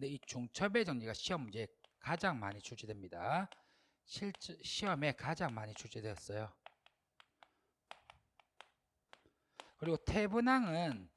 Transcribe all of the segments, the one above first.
근데 이 중첩의 정리가 시험 문제에 가장 많이 출제됩니다. 실제 시험에 가장 많이 출제되었어요. 그리고 태분항은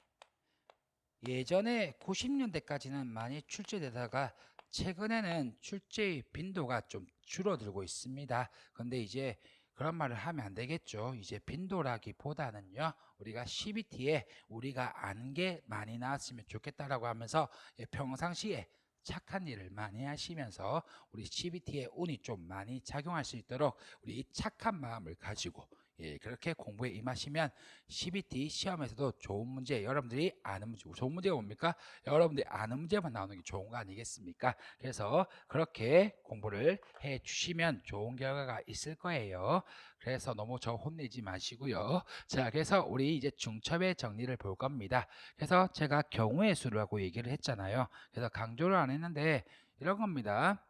예전에 90년대까지는 많이 출제되다가 최근에는 출제의 빈도가 좀 줄어들고 있습니다. 근데 이제 그런 말을 하면 안 되겠죠. 이제 빈도라기보다는요. 우리가 CBT에 우리가 아는 게 많이 나왔으면 좋겠다라고 하면서 예, 평상시에 착한 일을 많이 하시면서 우리 CBT에 운이 좀 많이 작용할 수 있도록 우리 이 착한 마음을 가지고 예, 그렇게 공부에 임하시면 CBT 시험에서도 좋은 문제 여러분들이 아는 문제 좋은 문제가 뭡니까? 여러분들이 아는 문제만 나오는 게 좋은 거 아니겠습니까? 그래서 그렇게 공부를 해 주시면 좋은 결과가 있을 거예요. 그래서 너무 저 혼내지 마시고요. 자, 그래서 우리 이제 중첩의 정리를 볼 겁니다. 그래서 제가 경우의 수라고 얘기를 했잖아요. 그래서 강조를 안 했는데 이런 겁니다.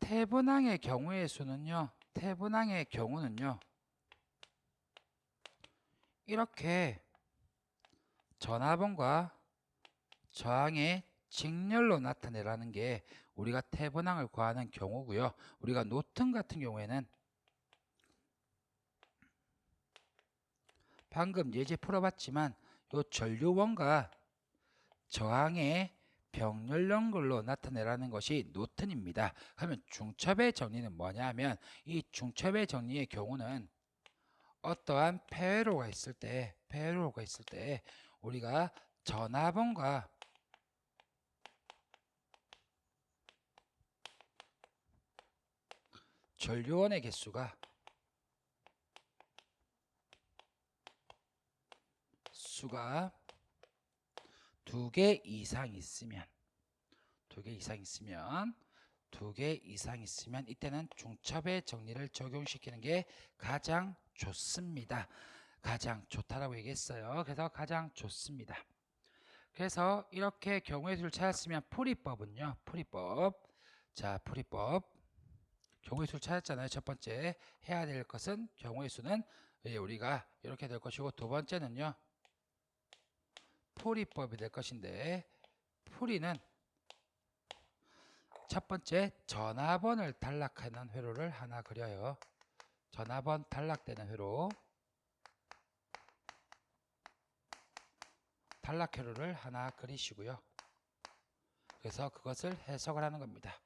태분항의 경우의 수는요. 태분항의 경우는요. 이렇게 전화번과 저항의 직렬로 나타내라는 게 우리가 태분항을 구하는 경우고요. 우리가 노튼 같은 경우에는 방금 예제 풀어봤지만 요 전류원과 저항의 병렬 연결로 나타내라는 것이 노튼입니다. 그러면 중첩의 정리는 뭐냐 하면 이 중첩의 정리의 경우는 어떠한 폐회로가 있을 때 폐회로가 있을 때 우리가 전화번과 전류원의 개수가 수가 두 개 이상 있으면 두 개 이상 있으면 두 개 이상 있으면 이때는 중첩의 정리를 적용시키는 게 가장 좋습니다. 가장 좋다라고 얘기했어요. 그래서 가장 좋습니다. 그래서 이렇게 경우의 수를 찾았으면 풀이법은요. 풀이법. 자, 풀이법. 경우의 수를 찾았잖아요. 첫 번째 해야 될 것은 경우의 수는 예, 우리가 이렇게 될 것이고 두 번째는요. 풀이법이 될 것인데 풀이는 첫 번째 전화번을 단락하는 회로를 하나 그려요. 전화번 단락되는 회로 단락 회로를 하나 그리시고요. 그래서 그것을 해석을 하는 겁니다.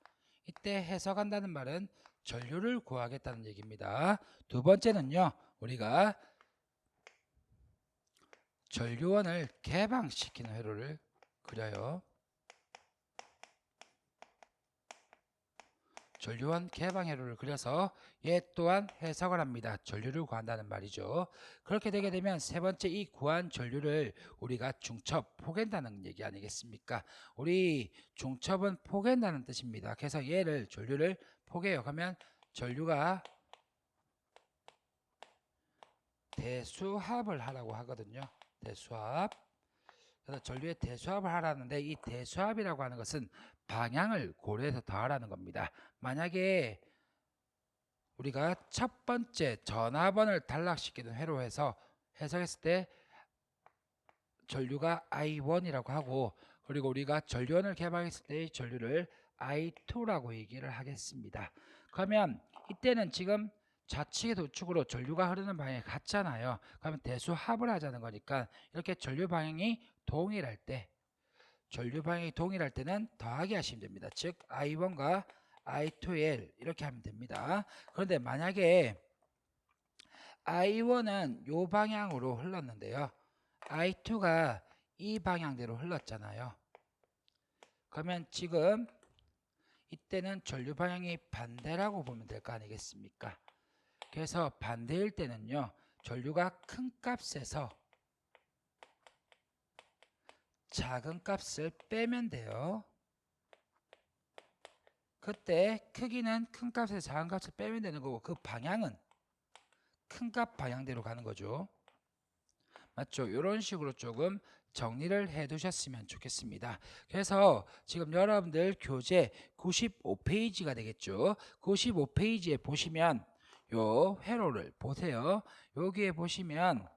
이때 해석한다는 말은 전류를 구하겠다는 얘기입니다. 두 번째는요. 우리가 전류원을 개방시키는 회로를 그려요. 전류원 개방 회로를 그려서 얘 또한 해석을 합니다. 전류를 구한다는 말이죠. 그렇게 되게 되면 세 번째 이 구한 전류를 우리가 중첩 포갠다는 얘기 아니겠습니까? 우리 중첩은 포갠다는 뜻입니다. 그래서 얘를 전류를 포개요. 그러면 전류가 대수합을 하라고 하거든요. 대수합. 그래서 전류의 대수합을 하라는데 이 대수합이라고 하는 것은 방향을 고려해서 더하라는 겁니다. 만약에 우리가 첫 번째 전화번을 단락시키는 회로에서 해석했을 때 전류가 I1이라고 하고 그리고 우리가 전류원을 개방했을 때의 전류를 I2라고 얘기를 하겠습니다. 그러면 이때는 지금 좌측에서 우측으로 전류가 흐르는 방향이 같잖아요. 그러면 대수합을 하자는 거니까 이렇게 전류 방향이 동일할 때 전류 방향이 동일할 때는 더하기 하시면 됩니다. 즉 I1과 I2L 이렇게 하면 됩니다. 그런데 만약에 I1은 요 방향으로 흘렀는데요. I2가 이 방향대로 흘렀잖아요. 그러면 지금 이때는 전류 방향이 반대라고 보면 될 거 아니겠습니까? 그래서 반대일 때는요. 전류가 큰 값에서 작은 값을 빼면 돼요. 그때 크기는 큰 값에서 작은 값을 빼면 되는 거고 그 방향은 큰 값 방향대로 가는 거죠. 맞죠? 이런 식으로 조금 정리를 해 두셨으면 좋겠습니다. 그래서 지금 여러분들 교재 95페이지가 되겠죠. 95페이지에 보시면 요 회로를 보세요. 여기에 보시면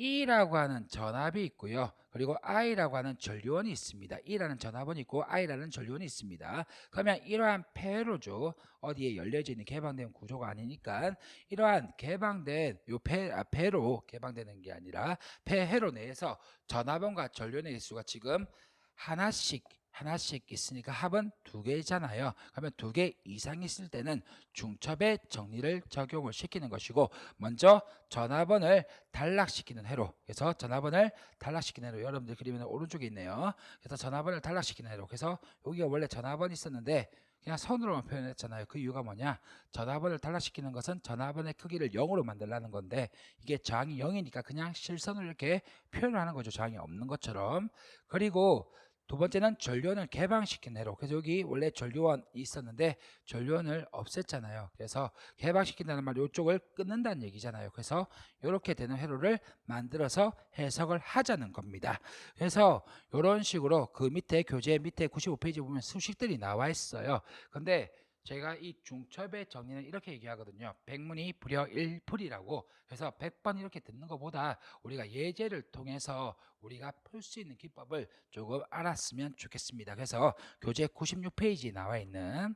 E라고 하는 전압이 있고요. 그리고 I라고 하는 전류원이 있습니다. E라는 전압원이 있고 I라는 전류원이 있습니다. 그러면 이러한 폐로죠. 어디에 열려져 있는 개방된 구조가 아니니까 이러한 개방된 요 폐, 아, 폐로 개방되는 게 아니라 폐회로 내에서 전압원과 전류원의 개수가 지금 하나씩 하나씩 있으니까 합은 두 개잖아요. 그러면 두 개 이상 있을 때는 중첩의 정리를 적용을 시키는 것이고 먼저 전압원을 단락시키는 회로 그래서 전압원을 단락시키는 회로 여러분들 그리면 오른쪽에 있네요. 그래서 전압원을 단락시키는 회로 그래서 여기가 원래 전압원이 있었는데 그냥 선으로만 표현했잖아요. 그 이유가 뭐냐? 전압원을 단락시키는 것은 전압원의 크기를 0으로 만들라는 건데 이게 저항이 0이니까 그냥 실선으로 이렇게 표현을 하는 거죠. 저항이 없는 것처럼. 그리고 두 번째는 전류원을 개방시킨 회로. 그래서 여기 원래 전류원이 있었는데 전류원을 없앴잖아요. 그래서 개방시킨다는 말 이쪽을 끊는다는 얘기잖아요. 그래서 이렇게 되는 회로를 만들어서 해석을 하자는 겁니다. 그래서 이런 식으로 그 밑에 교재 밑에 95페이지 보면 수식들이 나와 있어요. 근데 제가 이 중첩의 정리는 이렇게 얘기하거든요. 백문이 불여 일풀이라고. 그래서 100번 이렇게 듣는 것보다 우리가 예제를 통해서 우리가 풀 수 있는 기법을 조금 알았으면 좋겠습니다. 그래서 교재 96페이지에 나와 있는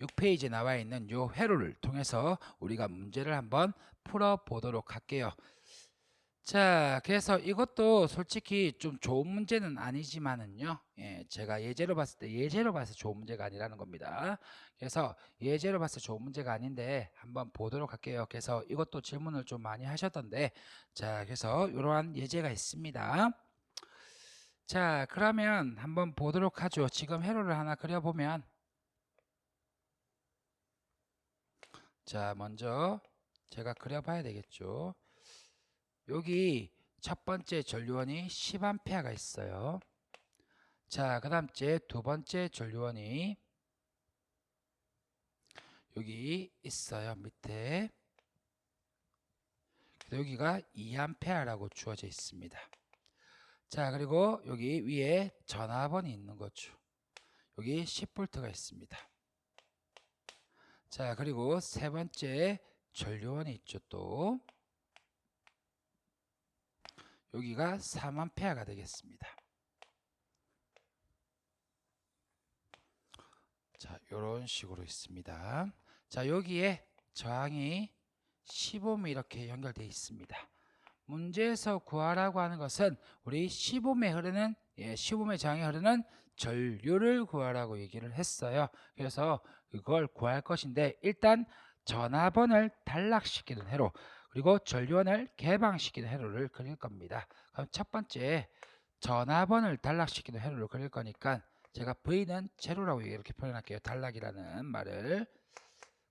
6페이지에 나와 있는 요 회로를 통해서 우리가 문제를 한번 풀어 보도록 할게요. 자, 그래서 이것도 솔직히 좀 좋은 문제는 아니지만은요. 예, 제가 예제로 봤을 때 예제로 때 좋은 문제가 아니라는 겁니다. 그래서 예제로 때 좋은 문제가 아닌데 한번 보도록 할게요. 그래서 이것도 질문을 좀 많이 하셨던데 자, 그래서 이러한 예제가 있습니다. 자, 그러면 한번 보도록 하죠. 지금 회로를 하나 그려보면 자, 먼저 제가 그려봐야 되겠죠. 여기 첫 번째 전류원이 10A가 있어요. 자, 그 다음째 두 번째 전류원이 여기 있어요. 밑에. 여기가 2A라고 주어져 있습니다. 자, 그리고 여기 위에 전압원이 있는 거죠. 여기 10V가 있습니다. 자, 그리고 세 번째 전류원이 있죠, 또. 여기가 4만 페아가 되겠습니다. 자, 이런 식으로 있습니다. 자, 여기에 저항이 15음 이렇게 연결되어 있습니다. 문제에서 구하라고 하는 것은 우리 15에 흐르는 예, 15의 저항이 흐르는 전류를 구하라고 얘기를 했어요. 그래서 이걸 구할 것인데 일단 전압원을 단락시키는 해로 그리고 전류원을 개방시키는 회로를 그릴 겁니다. 그럼 첫 번째 전압원을 단락시키는 회로를 그릴 거니까 제가 V는 제로라고 이렇게 표현할게요. 단락이라는 말을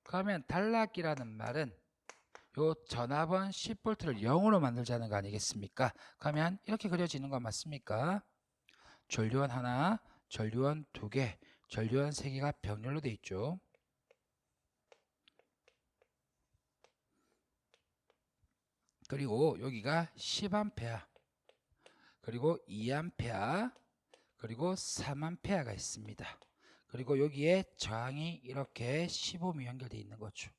그러면 단락이라는 말은 요 전압원 10V를 0으로 만들자는 거 아니겠습니까? 그러면 이렇게 그려지는 거 맞습니까? 전류원 하나, 전류원 두 개, 전류원 세 개가 병렬로 돼 있죠. 그리고 여기가 10A 그리고 2A 그리고 3A가 있습니다. 그리고 여기에 저항이 이렇게 15미 연결되어 있는 거죠.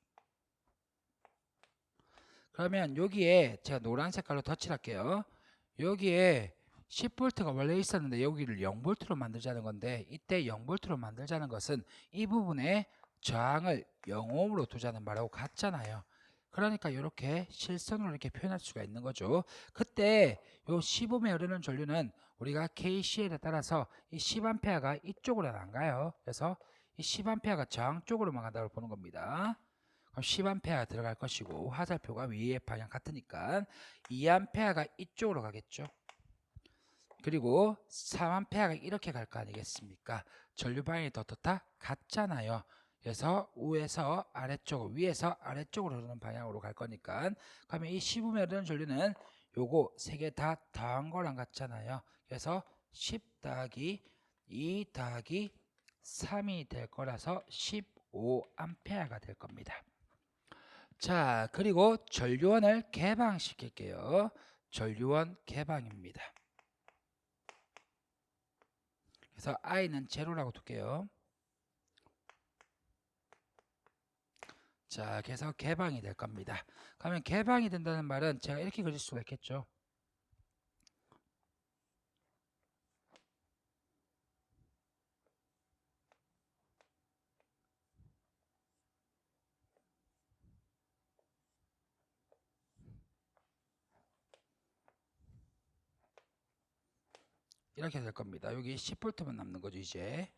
그러면 여기에 제가 노란 색깔로 덧칠 할게요. 여기에 10V가 원래 있었는데 여기를 0V로 만들자는 건데 이때 0V로 만들자는 것은 이 부분에 저항을 0옴으로 두자는 말하고 같잖아요. 그러니까 이렇게 실선으로 이렇게 표현할 수가 있는 거죠. 그때 요 15매 흐르는 전류는 우리가 KCL에 따라서 이 10A가 이쪽으로 안 가요. 그래서 이 10A가 저항 쪽으로만 간다고 보는 겁니다. 그럼 10A가 들어갈 것이고 화살표가 위에 방향 같으니까 2A가 이쪽으로 가겠죠. 그리고 3A가 이렇게 갈 거 아니겠습니까? 전류 방향이 더더 같잖아요. 그래서 위에서 아래쪽, 위에서 아래쪽으로 흐르는 방향으로 갈 거니까 그러면 이 15매 흐르는 전류는 요거 세 개 다 더한 거랑 같잖아요. 그래서 10 더하기 2 더하기 3이 될 거라서 15암페어가 될 겁니다. 자, 그리고 전류원을 개방시킬게요. 전류원 개방입니다. 그래서 i는 제로라고 둘게요. 자, 그래서 개방이 될 겁니다. 그러면 개방이 된다는 말은 제가 이렇게 그릴 수가 있겠죠. 이렇게 될 겁니다. 여기 10V만 남는 거죠, 이제.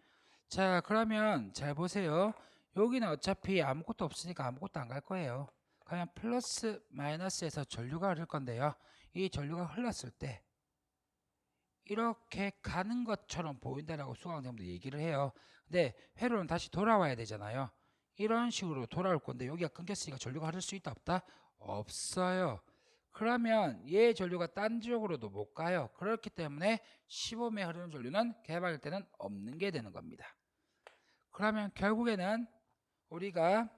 자, 그러면 잘 보세요. 여기는 어차피 아무것도 없으니까 아무것도 안 갈 거예요. 그냥 플러스 마이너스에서 전류가 흐를 건데요. 이 전류가 흘렀을 때 이렇게 가는 것처럼 보인다라고 수강생님들 얘기를 해요. 근데 회로는 다시 돌아와야 되잖아요. 이런 식으로 돌아올 건데 여기가 끊겼으니까 전류가 흐를 수 있다 없다? 없어요. 그러면 얘 전류가 딴 지역으로도 못 가요. 그렇기 때문에 15매 흐르는 전류는 개방일 때는 없는 게 되는 겁니다. 그러면 결국에는 우리가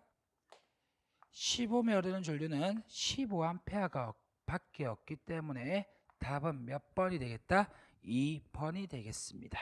15매 흐르는 전류는 15A가 밖에 없기 때문에 답은 몇 번이 되겠다? 2번이 되겠습니다.